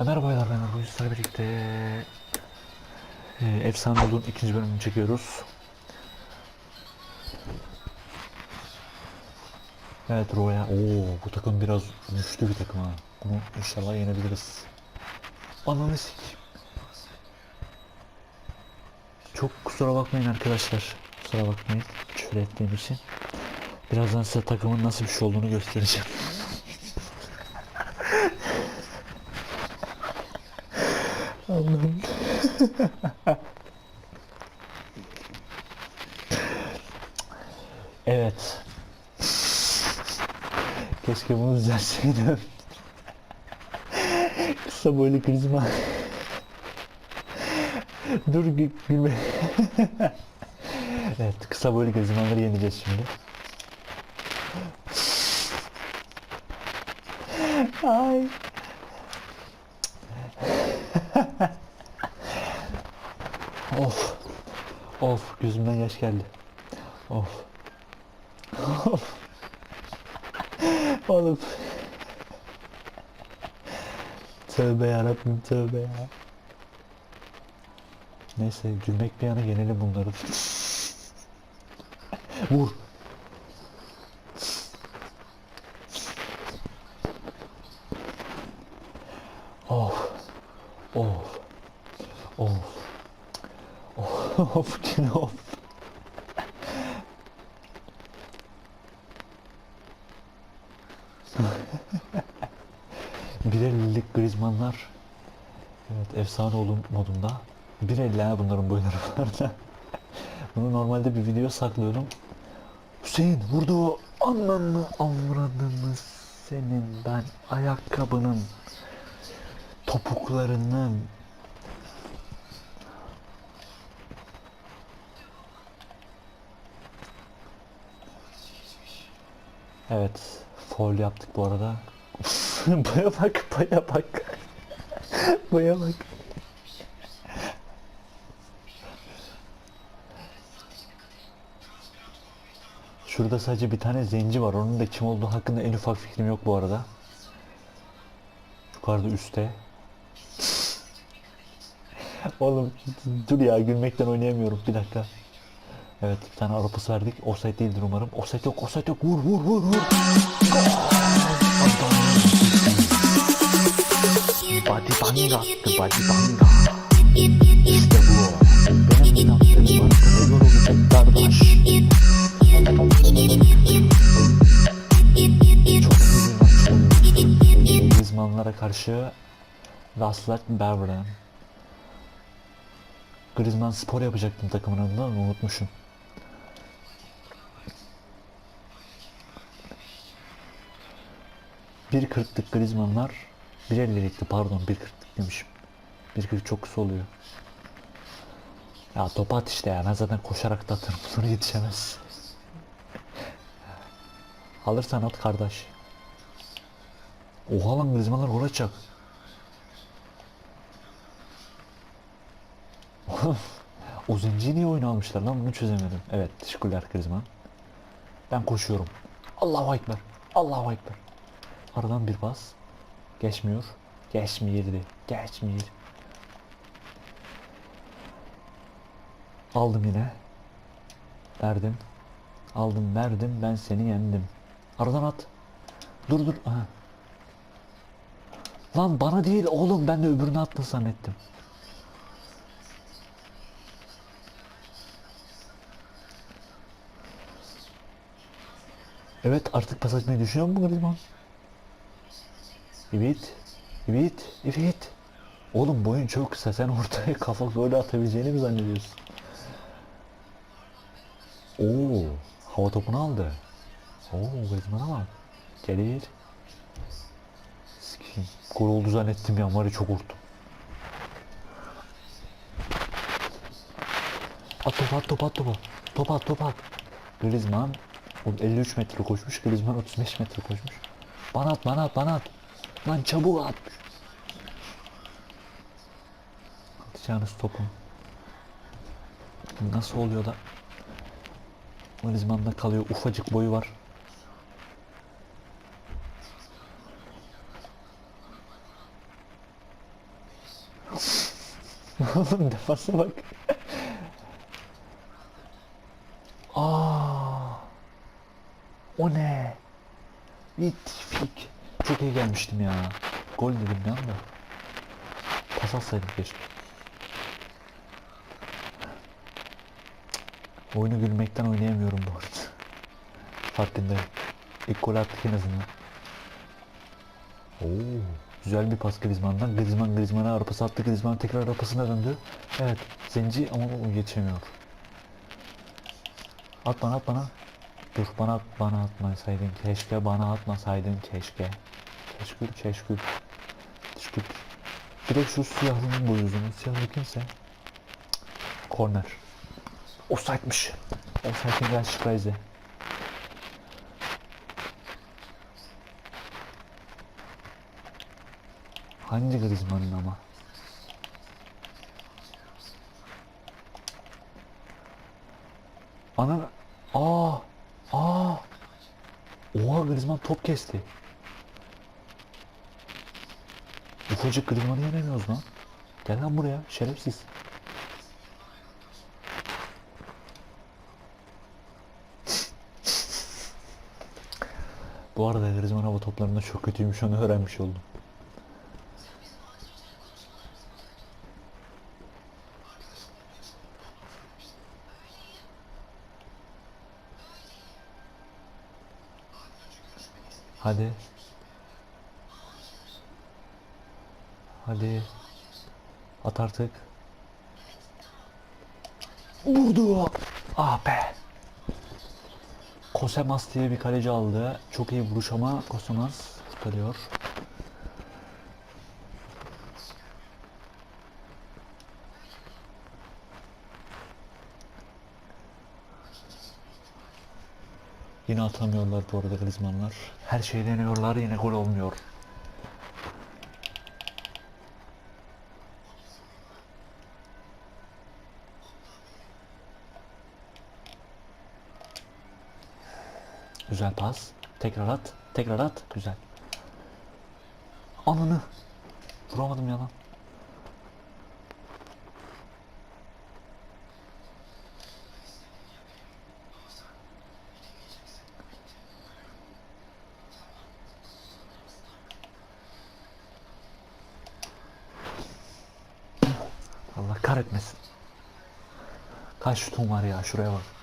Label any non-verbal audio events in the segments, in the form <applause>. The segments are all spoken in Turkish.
Merhaba baylar ben Ergun Sizlerle birlikte e, Efsane Olduğun ikinci bölümünü çekiyoruz. Evet Roya. Oo bu takım biraz güçlü bir takım ha. Bunu inşallah yenebiliriz. Ananı. Çok kusura bakmayın arkadaşlar. Kusura bakmayın küfür ettiğim için. Birazdan size takımın nasıl bir şey olduğunu göstereceğim. <laughs> evet. Keşke bunu düzelseydim. Kısa boylu krizma. Dur gü- gülme. <laughs> evet kısa boylu krizmaları yeneceğiz şimdi. Ay. Of. Of yaş geldi. Of. Of. Oğlum. Tövbe yarabbim tövbe ya. Neyse gülmek bir yana yenelim bunları. <laughs> Vur. Of. Of. Of. Of <laughs> of. Bir ellilik Griezmann'lar Evet efsane olum modunda. Bir elli bunların boyları <laughs> Bunu normalde bir video saklıyorum. Hüseyin vurdu. Ananı avradını senin? Ben ayakkabının topuklarının Evet, foul yaptık bu arada. <laughs> <laughs> baya bak, baya bak. <laughs> baya bak. Şurada sadece bir tane zenci var. Onun da kim olduğu hakkında en ufak fikrim yok bu arada. Yukarıda üstte. <laughs> Oğlum dur ya gülmekten oynayamıyorum. Bir dakika. Evet bir tane Avrupası verdik. Offside değildir umarım. Offside yok, offside yok. Vur vur vur vur. Body bang attı, body bang. İşte bu. Benim yaptığım hakkında yorulacak kardeş. Çok iyi bir maç oluyor. Griezmann'lara karşı Raslat Berber'den. Griezmann spor yapacaktım takımın adına ama unutmuşum. Bir kırklık Griezmann'lar bir ellilikti pardon bir kırklık demişim. Bir kırk çok kısa oluyor. Ya topu at işte ya ben zaten koşarak da atarım <laughs> bunlara yetişemez. Alırsan at kardeş. Oha lan Griezmann'lar gol atacak. <laughs> o zenciyi niye oyuna almışlar lan bunu çözemedim. Evet teşekkürler Griezmann. Ben koşuyorum. Allahu Ekber. Allahu Ekber. Aradan bir pas. Geçmiyor. Geçmeyirdi. Geçmeyir. Aldım yine. Verdim. Aldım verdim ben seni yendim. Aradan at. Dur dur. Aha. Lan bana değil oğlum ben de öbürüne attın zannettim. Evet artık pas açmayı düşünüyor mu Griezmann? Evet. Evet. Evet. Oğlum boyun çok kısa. Sen ortaya <laughs> kafa golü atabileceğini mi zannediyorsun? Oo, hava topunu aldı. Oo, Griezmann'a bak. Gelir. Gol oldu zannettim ya. Ya çok korktum. At topu at topu at topu. Top at top at. Griezmann o 53 metre koşmuş. Griezmann 35 metre koşmuş. Bana at bana at bana at. Lan çabuk at. Atacağınız topun. Nasıl oluyor da Griezmann'da kalıyor. Ufacık boyu var. <laughs> Oğlum defansa bak. Aa. O ne? İttifik. Çok iyi gelmiştim ya. Gol dedim bir anda. Pas atsaydık keşke. Oyunu gülmekten oynayamıyorum bu arada. Farkındayım. İlk gol attık en azından. Oo, güzel bir pas Griezmann'dan. Griezmann Griezmann'a arpası attı. Griezmann tekrar arpasına döndü. Evet, Zenci ama o geçemiyor. At bana at bana. Dur bana at bana atmasaydın keşke bana atmasaydın keşke. Keşkül keşkül. Teşekkür. Direkt şu siyahlının boyuzunu. Siyahlı kimse. Korner. Offside'miş. Offside'in gel şifrayze. Hangi Griezmann'ın ama? Ana aa aa Oha Griezmann top kesti. Ufacık Griezmann'ı yenemiyoruz lan. Gel lan buraya şerefsiz. Bu arada Griezmann hava toplarında çok kötüymüş onu öğrenmiş oldum. Hadi. Hadi. At artık. Vurdu. Ah be. Kosemas diye bir kaleci aldı. Çok iyi vuruş ama Kosemas kurtarıyor. Yine atamıyorlar bu arada Griezmann'lar. Her şeyi deniyorlar yine gol olmuyor. Güzel pas. Tekrar at. Tekrar at. Güzel. Ananı. Vuramadım ya lan. Allah kahretmesin. Kaç şutun var ya şuraya bak.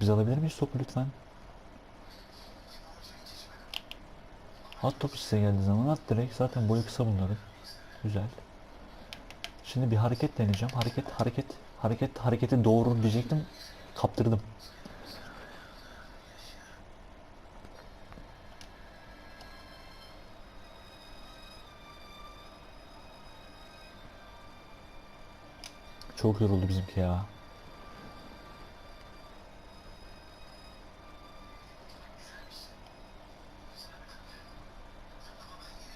Biz alabilir miyiz topu lütfen? At topu size geldiği zaman at direkt. Zaten boyu kısa bunların. Güzel. Şimdi bir hareket deneyeceğim. Hareket, hareket, hareket, hareketi doğru diyecektim. Kaptırdım. Çok yoruldu bizimki ya.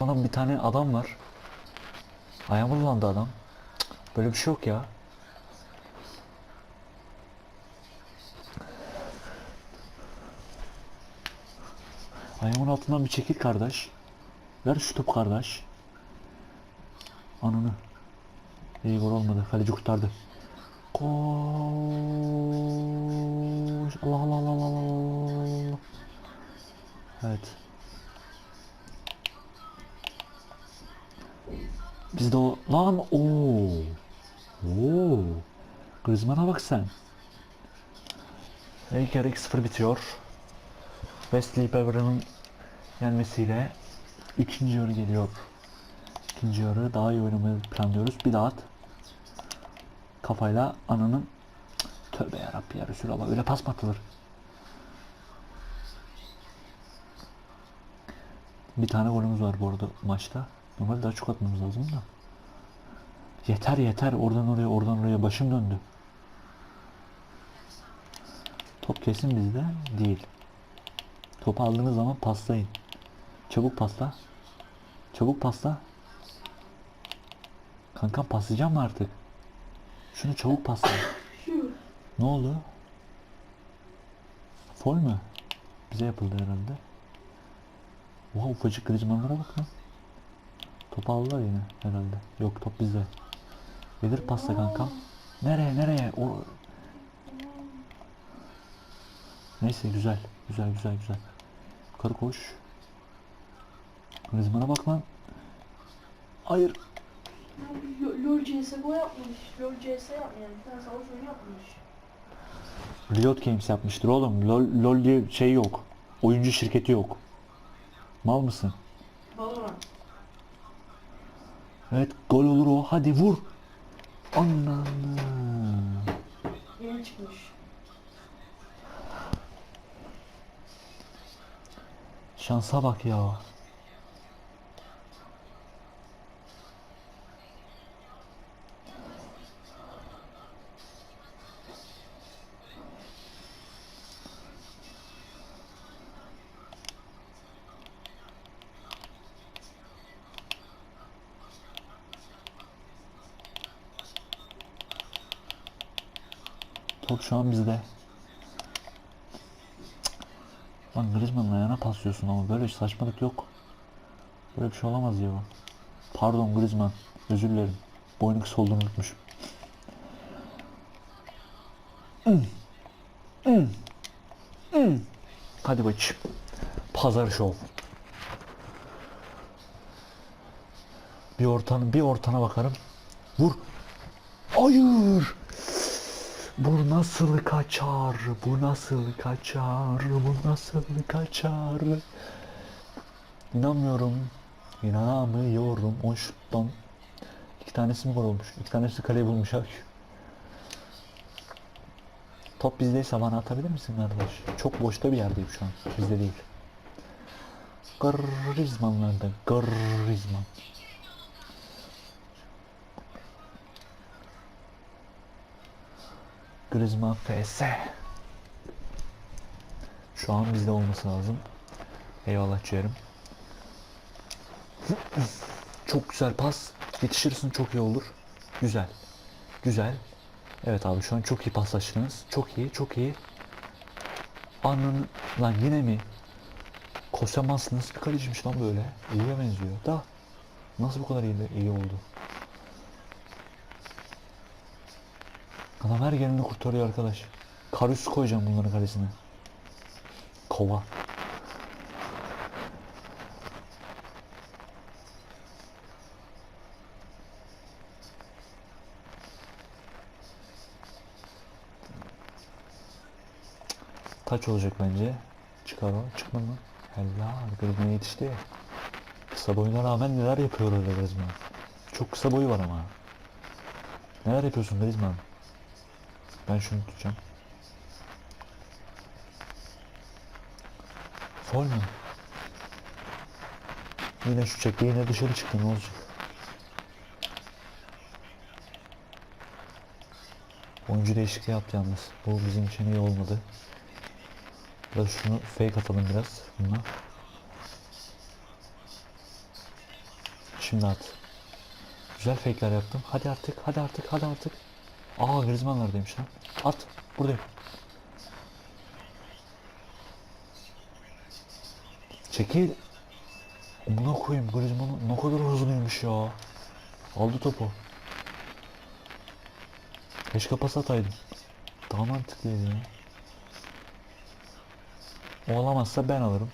Bana bir tane adam var. Ayağıma dolandı adam. Böyle bir şey yok ya. Ayağımın altından bir çekil kardeş. Ver şu topu kardeş. Ananı. İyi gol olmadı. Kaleci kurtardı. Koş. Allah Allah Allah Allah. Allah. Evet. Biz de o lan o. Oo. Griezmann'a bak sen. İlk yarı 2-0 bitiyor. Wesley Beverly'nin yenmesiyle ikinci yarı geliyor. İkinci yarı daha iyi oynamayı planlıyoruz. Bir daha at. Kafayla ananın Tövbe yarabbi ya Resulallah öyle pas mı atılır? Bir tane golümüz var bu arada maçta. Normalde daha çok atmamız lazım da. Yeter yeter oradan oraya oradan oraya başım döndü. Top kesin bizde değil. Topu aldığınız zaman paslayın. Çabuk pasla. Çabuk pasla. Kankam paslayacağım mı artık? Şunu çabuk pasla. Ne oldu? Fol mü? Bize yapıldı herhalde. Oha ufacık Griezmann'lara bak lan. Topu aldılar yine herhalde. Yok top bizde. Gelir pasta kankam. Nereye nereye? O... Neyse güzel. Güzel güzel güzel. Yukarı koş. Griezmann'a bak lan. Hayır. Lo- LOL CSGO yapmış. LOL CS yapmış yani. Bir tane savaş oyunu yapmış. Riot Games yapmıştır oğlum. LOL, LOL diye şey yok. Oyuncu şirketi yok. Mal mısın? Valorant. Evet gol olur o. Hadi vur. Ananı. Yeni çıkmış. Şansa bak ya. Top şu an bizde. Lan Griezmann'ın ayağına paslıyorsun ama böyle saçmalık yok. Böyle bir şey olamaz ya. Pardon Griezmann. Özür dilerim. Boynu kısa olduğunu unutmuşum. Hadi bakayım. Pazar şov. Bir ortanı bir ortana bakarım. Vur. Hayır. Bu nasıl kaçar? Bu nasıl kaçar? Bu nasıl kaçar? İnanmıyorum. İnanamıyorum. O şuttan. İki tanesi mi gol olmuş? İki tanesi kaleyi bulmuş abi. Top bizdeyse bana atabilir misin kardeş? Çok boşta bir yerdeyim şu an. Bizde değil. Griezmann'larda. Griezmann. Griezmann PS. Şu an bizde olması lazım. Eyvallah ciğerim. Çok güzel pas. Yetişirsin çok iyi olur. Güzel. Güzel. Evet abi şu an çok iyi paslaştınız. Çok iyi, çok iyi. Anın lan yine mi? Kosemas nasıl bir kaleciymiş lan böyle? İyiye benziyor. Da nasıl bu kadar iyi, iyi oldu? Adam her gelini kurtarıyor arkadaş. Karius koyacağım bunların kalesine. Kova. Taç olacak bence. Çıkar o. Çıkmadı mı? Helal. Griezmann yetişti. Kısa boyuna rağmen neler yapıyor öyle Griezmann. Çok kısa boyu var ama. Neler yapıyorsun Griezmann? Ben şunu tutacağım. Fol mü? Yine şu çekti yine dışarı çıktı ne olacak? Oyuncu değişikliği yaptı yalnız. Bu bizim için iyi olmadı. Biraz şunu fake atalım biraz. Buna. Şimdi at. Güzel fake'ler yaptım. Hadi artık, hadi artık, hadi artık. Aa Griezmann neredeymiş lan? At. Buradayım. Çekil. Buna koyayım Griezmann ne kadar hızlıymış ya. Aldı topu. Keşke pas ataydım. Daha mantıklıydı ya. O alamazsa ben alırım.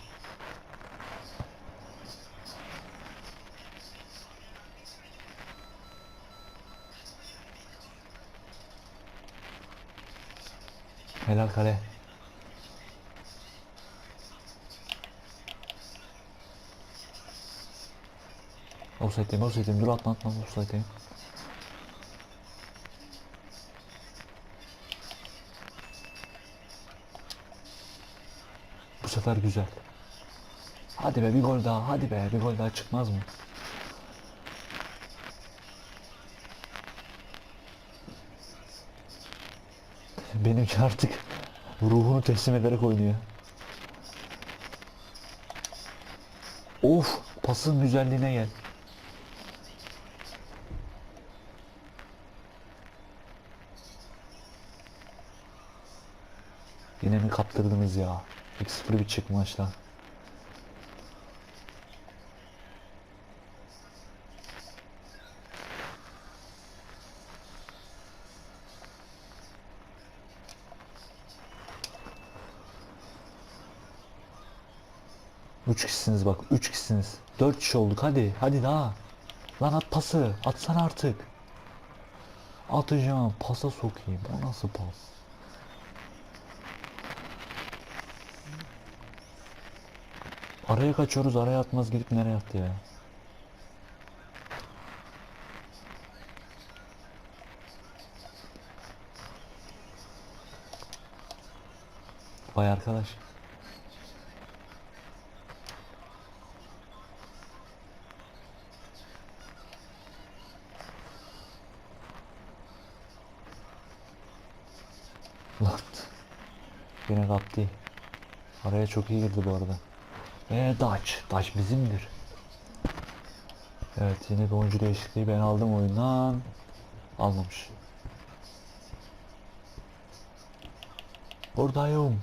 Helal kale. Offside'deyim, offside'deyim. Dur atma atma, offside'deyim. Bu sefer güzel. Hadi be bir gol daha, hadi be bir gol daha çıkmaz mı? Benimki artık ruhunu teslim ederek oynuyor. Of, pasın güzelliğine gel. Yine mi kaptırdınız ya? 2-0 bitecek maçla. Üç kişisiniz bak, üç kişisiniz. Dört kişi olduk, hadi, hadi daha. Lan at pası, atsana artık. Atacağım, pasa sokayım. O nasıl pas? Araya kaçıyoruz, araya atmaz gidip nereye attı ya? Vay arkadaş. Lan. Yine kaptı. Araya çok iyi girdi bu arada. Ve Dutch. Dutch bizimdir. Evet yine bir oyuncu değişikliği ben aldım oyundan. Almamış. Buradayım.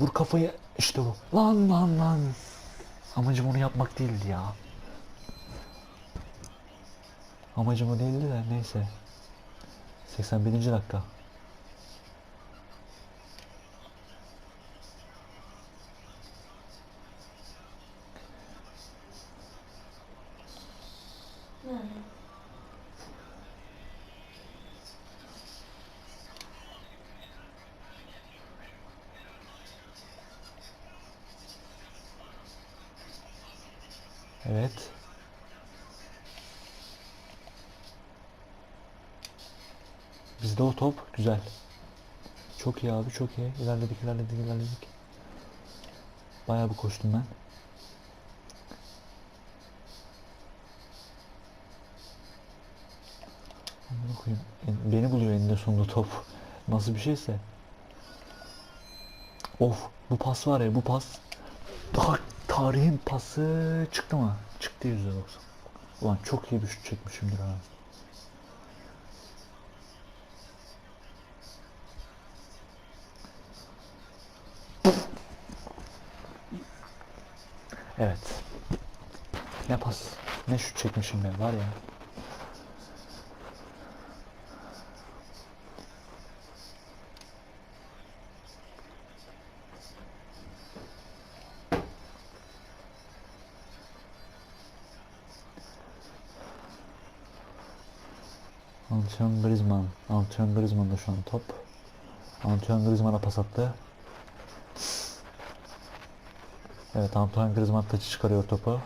Vur kafayı. İşte bu. Lan lan lan. Amacım onu yapmak değildi ya. Amacım o değildi de neyse. 81. dakika. Evet. Bizde o top güzel. Çok iyi abi çok iyi. İlerledik ilerledik ilerledik. Bayağı bir koştum ben. Koyayım. En- Beni buluyor eninde sonunda top. Nasıl bir şeyse. Of bu pas var ya bu pas. Tarihin pası çıktı mı? Çıktı %90. Ulan çok iyi bir şut çekmişimdir ha. Evet. Ne pas, ne şut çekmişim ben var ya. Antoine Griezmann. Antoine Griezmann'da şu an top. Antoine Griezmann'a pas attı. Evet Antoine Griezmann taçı çıkarıyor topu.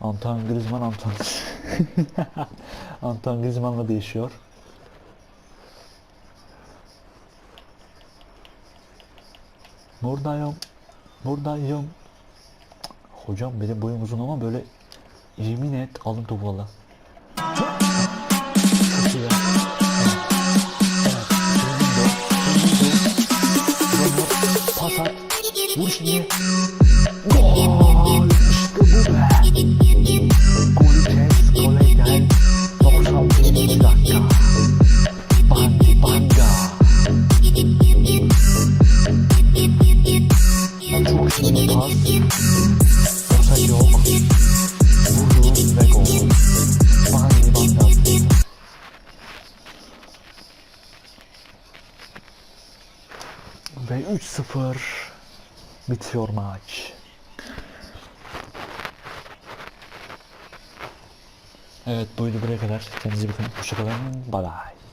Antoine Griezmann Antoine <laughs> Antoine Griezmann'la değişiyor. Buradayım. Buradayım. Hocam benim boyum uzun ama böyle yemin et alın topu valla. Vur maç. Evet buydu buraya kadar. Kendinize bakın. Hoşçakalın. Bye bye.